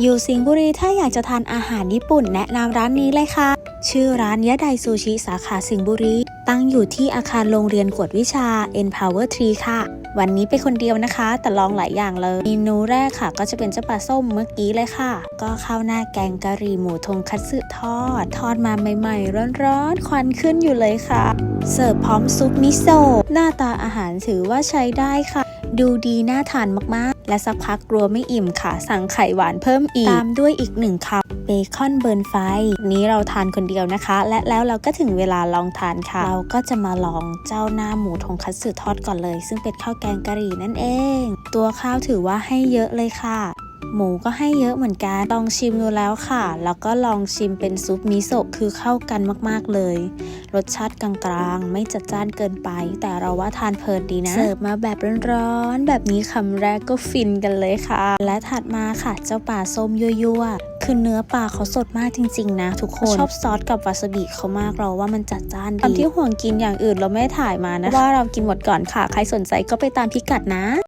อยู่สิงห์บุรีถ้าอยากจะทานอาหารญี่ปุ่นแนะนำร้านนี้เลยค่ะ ชื่อร้านยะไดซูชิสาขาสิงห์บุรี ตั้งอยู่ที่อาคารโรงเรียนกวดวิชา Empower Tree ค่ะ วันนี้ไปคนเดียวนะคะ แต่ลองหลายอย่างเลยเมนูแรกค่ะ ก็จะเป็นเจ้าปลาส้มเมื่อกี้เลยค่ะ ก็ข้าวหน้าแกงกะหรี่หมูทงคัตสึทอด ทอดมาใหม่ๆ ร้อนๆ ควันขึ้นอยู่เลยค่ะ เสิร์ฟพร้อมซุปมิโซะหน้าตาอาหารถือว่าใช้ได้ค่ะ ดูดีน่าทานมากๆ และสักพักกลัวไม่อิ่มค่ะ สั่งไข่หวานเพิ่มอีก ตามด้วยอีกหนึ่งคำเบคอนเบิร์นไฟ นี้เราทานคนเดียวนะคะ และแล้วเราก็ถึงเวลาลองทานค่ะ เราก็จะมาลองเจ้าหน้าหมูทงคัตสึทอดก่อนเลย ซึ่งเป็นข้าวแกงกะหรี่นั่นเอง ตัวข้าวถือว่าให้เยอะเลยค่ะ หมูก็ให้เยอะเหมือนกันลองชิมดูแล้วค่ะ แล้วก็ลองชิมเป็นซุปมิโซะคือเข้ากันมากๆเลย รสชาติกลางๆ ไม่จัดจ้านเกินไป แต่เราว่าทานเพลินดีนะ เสิร์ฟมาแบบร้อนๆ แบบนี้คำแรกก็ฟินกันเลยค่ะ และถัดมาค่ะ เจ้าปลาส้มยั่วๆคือเนื้อปลาเขาสดมากจริง ๆ นะ ทุกคนชอบซอสกับวาซาบิเขามากเราว่ามันจัดจ้านดีตอนที่ห่วงกินอย่างอื่นเราไม่ถ่ายมานะว่าเรากินหมดก่อนค่ะ ใครสนใจก็ไปตามพิกัดนะ